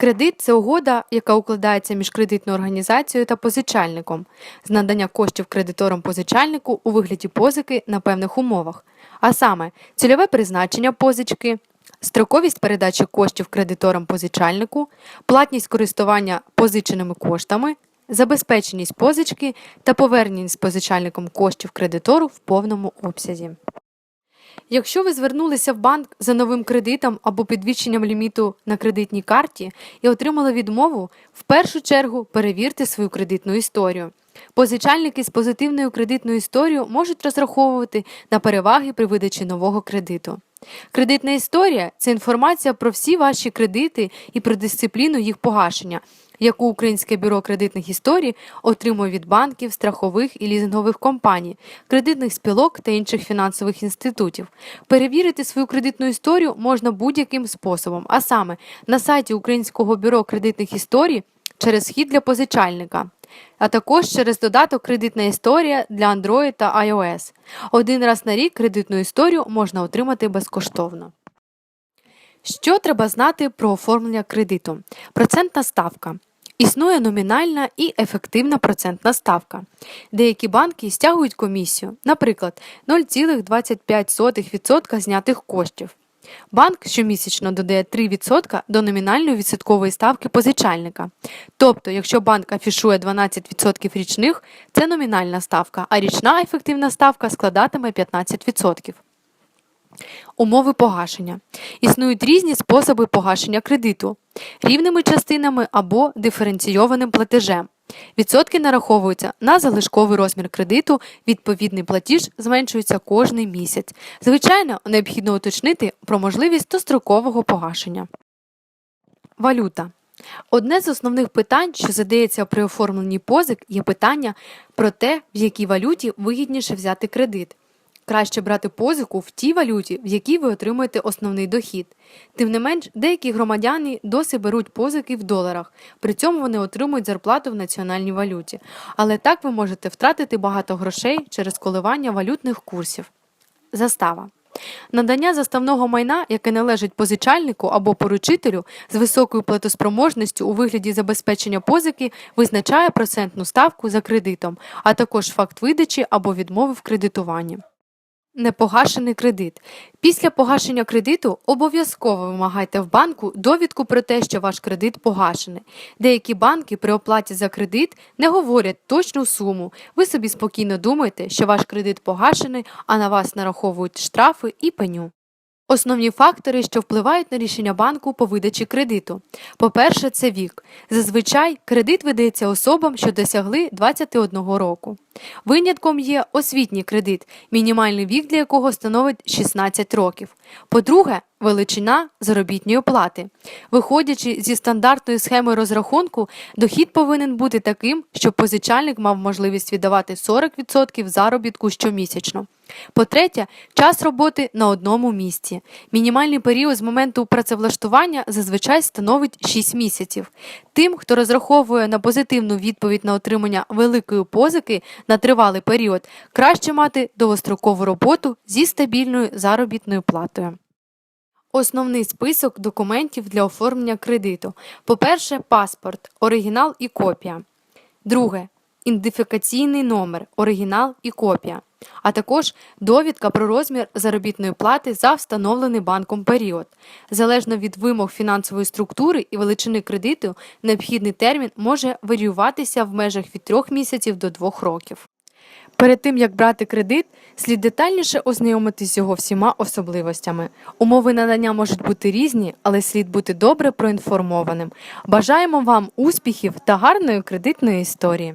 Кредит це угода, яка укладається між кредитною організацією та позичальником з надання коштів кредиторам позичальнику у вигляді позики на певних умовах, а саме цільове призначення позички, строковість передачі коштів кредиторам позичальнику, платність користування позиченими коштами, забезпеченість позички та поверненість позичальником коштів кредитору в повному обсязі. Якщо ви звернулися в банк за новим кредитом або підвищенням ліміту на кредитній карті і отримали відмову, в першу чергу перевірте свою кредитну історію. Позичальники з позитивною кредитною історією можуть розраховувати на переваги при видачі нового кредиту. Кредитна історія це інформація про всі ваші кредити і про дисципліну їх погашення, яку Українське бюро кредитних історій отримує від банків, страхових і лізингових компаній, кредитних спілок та інших фінансових інститутів. Перевірити свою кредитну історію можна будь-яким способом, а саме на сайті Українського бюро кредитних історій через схід для позичальника. А також через додаток Кредитна історія для Android та iOS. Один раз на рік кредитну історію можна отримати безкоштовно. Що треба знати про оформлення кредиту? Процентна ставка. Існує номінальна і ефективна процентна ставка. Деякі банки стягують комісію, наприклад, 0,25% знятих коштів. Банк щомісячно додає 3% до номінальної відсоткової ставки позичальника. Тобто, якщо банк афішує 12% річних, це номінальна ставка, а річна ефективна ставка складатиме 15%. Умови погашення. Існують різні способи погашення кредиту рівними частинами або диференційованим платежем. Відсотки нараховуються на залишковий розмір кредиту, відповідний платіж зменшується кожний місяць. Звичайно, необхідно уточнити про можливість дострокового погашення. Валюта. Одне з основних питань, що задається при оформленні позик, є питання про те, в якій валюті вигідніше взяти кредит. Краще брати позику в тій валюті, в якій ви отримуєте основний дохід. Тим не менш, деякі громадяни досі беруть позики в доларах, при цьому вони отримують зарплату в національній валюті. Але так ви можете втратити багато грошей через коливання валютних курсів. Застава. Надання заставного майна, яке належить позичальнику або поручителю з високою платоспроможністю у вигляді забезпечення позики, визначає процентну ставку за кредитом, а також факт видачі або відмови в кредитуванні. Непогашений кредит. Після погашення кредиту обов'язково вимагайте в банку довідку про те, що ваш кредит погашений. Деякі банки при оплаті за кредит не говорять точну суму. Ви собі спокійно думаєте, що ваш кредит погашений, а на вас нараховують штрафи і пеню. Основні фактори, що впливають на рішення банку по видачі кредиту. По-перше, це вік. Зазвичай кредит видається особам, що досягли 21 року. Винятком є освітній кредит, мінімальний вік для якого становить 16 років. По-друге, величина заробітної плати. Виходячи зі стандартної схеми розрахунку, дохід повинен бути таким, щоб позичальник мав можливість віддавати 40% заробітку щомісячно. По-третє, час роботи на одному місці. Мінімальний період з моменту працевлаштування зазвичай становить 6 місяців. Тим, хто розраховує на позитивну відповідь на отримання великої позики на тривалий період, краще мати довгострокову роботу зі стабільною заробітною платою. Основний список документів для оформлення кредиту. По-перше, паспорт, оригінал і копія. Друге ідентифікаційний номер, оригінал і копія, а також довідка про розмір заробітної плати за встановлений банком період. Залежно від вимог фінансової структури і величини кредиту, необхідний термін може варіюватися в межах від 3 місяців до 2 років. Перед тим як брати кредит, слід детальніше ознайомитись з його всіма особливостями. Умови надання можуть бути різні, але слід бути добре проінформованим. Бажаємо вам успіхів та гарної кредитної історії.